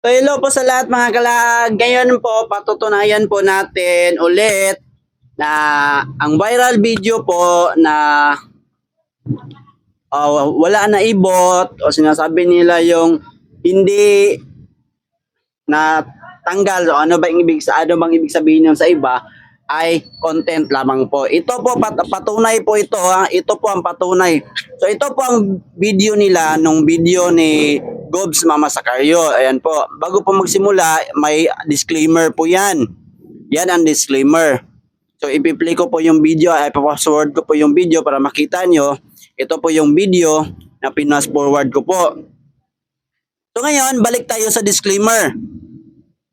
So hello po sa lahat mga kalag. Ngayon po patutunayan po natin ulit na ang viral video po na uh, wala na ibot o sinasabi nila yung hindi na tanggal o ano ba yung ibig sa ano bang ibig sabihin yun sa iba ay content lamang po. Ito po pat, patunay po ito ha. Ito po ang patunay. So ito po ang video nila nung video ni Gobs Mama Sacario. Ayan po. Bago po magsimula, may disclaimer po 'yan. Yan ang disclaimer. So ipi-play ko po yung video, ay pa-password ko po yung video para makita nyo. Ito po yung video na pinas forward ko po. So ngayon, balik tayo sa disclaimer.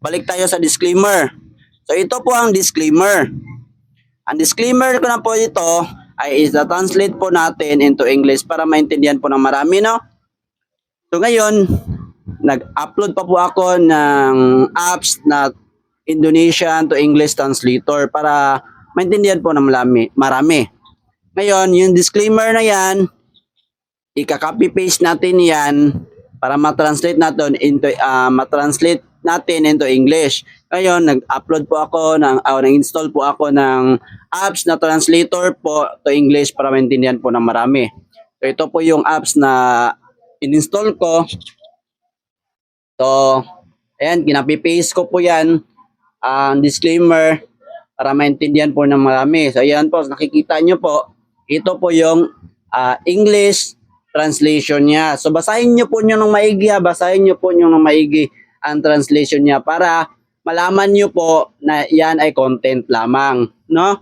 Balik tayo sa disclaimer. So ito po ang disclaimer. Ang disclaimer ko na po ito ay is-translate po natin into English para maintindihan po ng marami, no? So ngayon, nag-upload pa po ako ng apps na Indonesian to English translator para maintindihan po ng marami. marami. Ngayon, yung disclaimer na yan, ika-copy paste natin yan para ma-translate natin into ah, ma-translate natin into English. Ngayon, nag-upload po ako ng uh, nag-install po ako ng apps na translator po to English para maintindihan po ng marami. So ito po yung apps na in-install ko. So, ayan, kinapi-paste ko po yan. Ang disclaimer para maintindihan po ng marami. So, ayan po, nakikita nyo po, ito po yung ah, English translation niya. So, basahin nyo po nyo ng maigi, ha? basahin nyo po nyo ng maigi ang translation niya para malaman nyo po na yan ay content lamang. No?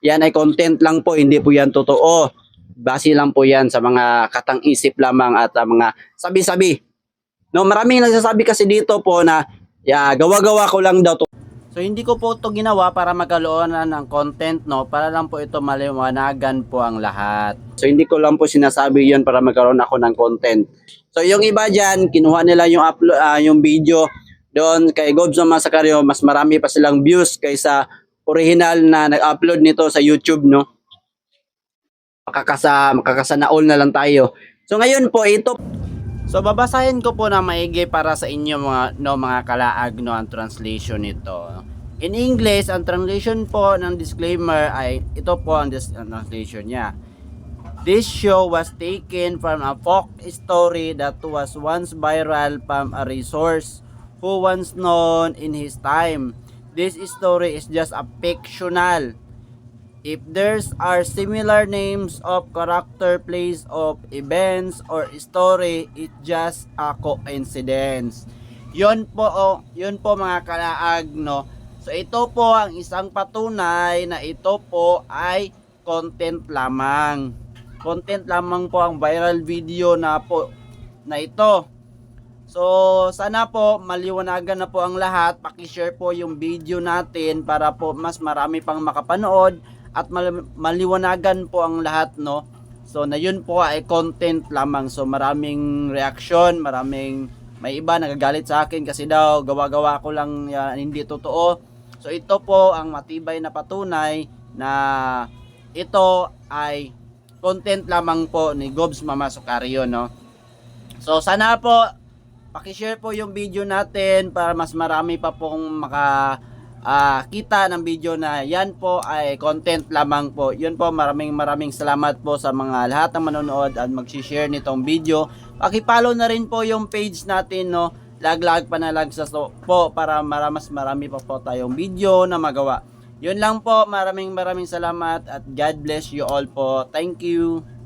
Yan ay content lang po, hindi po yan totoo. Base lang po yan sa mga katang isip lamang at ah, mga sabi-sabi. No, maraming nagsasabi kasi dito po na ya, gawa-gawa ko lang daw to. So hindi ko po ito ginawa para magkaroon na ng content no, para lang po ito maliwanagan po ang lahat. So hindi ko lang po sinasabi 'yon para magkaroon ako ng content. So yung iba diyan, kinuha nila yung upload ah, yung video doon kay Gobs naman sa Karyo, mas marami pa silang views kaysa original na nag-upload nito sa YouTube no. Makakasa makakasana all na lang tayo. So ngayon po ito So babasahin ko po na maigi para sa inyo mga no mga kalaag no ang translation nito. In English, ang translation po ng disclaimer ay ito po ang dis- ang translation niya. This show was taken from a folk story that was once viral from a resource who once known in his time. This story is just a fictional If there's are similar names of character, place of events or story, it's just a coincidence. Yun po, oh, yun po mga kalaag, no? So ito po ang isang patunay na ito po ay content lamang. Content lamang po ang viral video na po na ito. So, sana po maliwanagan na po ang lahat. Paki-share po yung video natin para po mas marami pang makapanood at mal- maliwanagan po ang lahat, no? So, na yun po ay content lamang. So, maraming reaction, maraming may iba nagagalit sa akin kasi daw gawa-gawa ko lang yan, hindi totoo. So, ito po ang matibay na patunay na ito ay content lamang po ni Gobs Mama Sukario, no? So, sana po paki-share po yung video natin para mas marami pa pong maka ah, kita ng video na yan po ay content lamang po. Yun po, maraming maraming salamat po sa mga lahat ng manonood at mag-share nitong video. Paki-follow na rin po yung page natin, no. Lag-lag pa na lag sa so, po para mara- mas marami pa po tayong video na magawa. Yun lang po, maraming maraming salamat at God bless you all po. Thank you.